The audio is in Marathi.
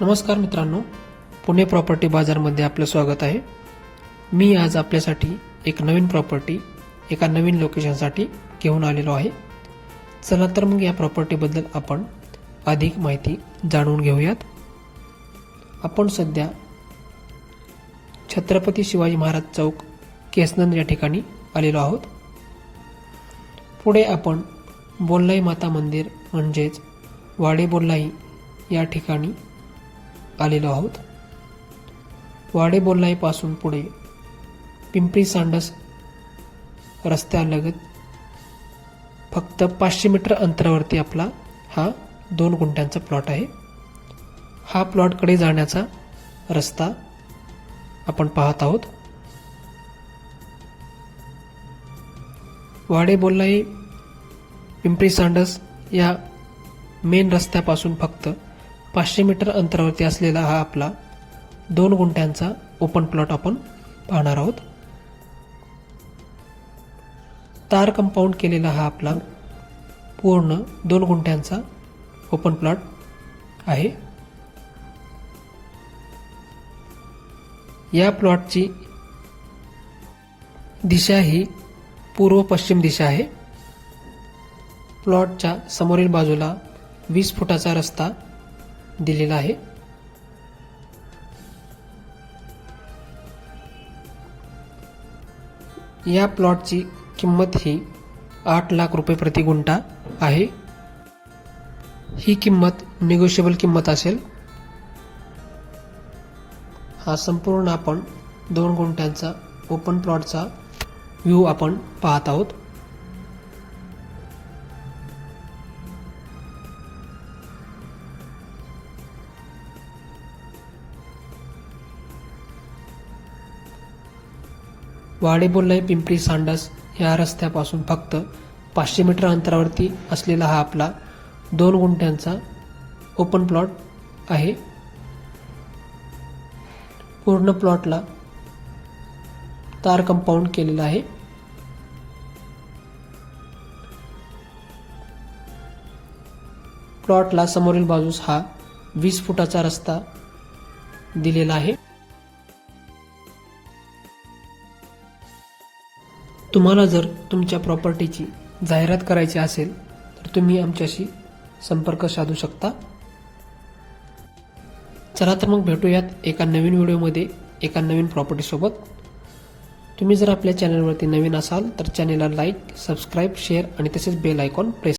नमस्कार मित्रांनो पुणे प्रॉपर्टी बाजारमध्ये आपलं स्वागत आहे. मी आज आपल्यासाठी एक नवीन प्रॉपर्टी एका नवीन लोकेशनसाठी घेऊन आलेलो आहे. चला तर मग या प्रॉपर्टीबद्दल आपण अधिक माहिती जाणून घेऊयात. आपण सध्या छत्रपती शिवाजी महाराज चौक केसनंद या ठिकाणी आलेलो आहोत. पुढे आपण बोल्लाई माता मंदिर म्हणजेच वाडे बोल्लाई या ठिकाणी आलेलो आहोत. वाडे बोल्लाईपासून पुढे पिंपरी सांडस रस्त्यालगत फक्त पाचशे मीटर अंतरावरती आपला हा दोन गुंठ्यांचा प्लॉट आहे. हा प्लॉटकडे जाण्याचा रस्ता आपण पाहत आहोत. वाडे बोल्लाई पिंपरी सांडस या मेन रस्त्यापासून फक्त पाचशे मीटर अंतरावरती असलेला हा आपला दोन गुंठ्यांचा ओपन प्लॉट आपण पाहणार आहोत. तार कंपाऊंड केलेला हा आपला पूर्ण दोन गुंठ्यांचा ओपन प्लॉट आहे. या प्लॉटची दिशा ही पूर्व पश्चिम दिशा आहे. प्लॉटच्या समोरील बाजूला वीस फुटाचा रस्ता दिलेला आहे. या प्लॉटची किंमत ही आठ लाख रुपये प्रति गुंठा आहे. ही किंमत निगोशिएबल किंमत असेल. हा संपूर्ण आपण दोन गुंठ्यांचा ओपन प्लॉटचा व्ह्यू आपण पाहत आहोत. वाडे पिंपरी सांडस या रस्त्यापासून फक्त पाचशे मीटर अंतरावरती असलेला हा आपला दोन गुंठ्यांचा ओपन प्लॉट आहे. पूर्ण प्लॉटला तार कंपाऊंड केलेला आहे. प्लॉटला समोरील बाजूस हा वीस फुटाचा रस्ता दिलेला आहे. तुम्हाला जर तुमच्या प्रॉपर्टीची जाहिरात करायची असेल तर तुम्ही आमच्याशी संपर्क साधू शकता. चला तर मग भेटूयात एका नवीन व्हिडिओमध्ये एका नवीन प्रॉपर्टीसोबत तुम्ही जर आपल्या चॅनलवरती नवीन असाल तर चॅनेलला लाईक सबस्क्राईब शेअर आणि तसेच बेल आयकॉन प्रेस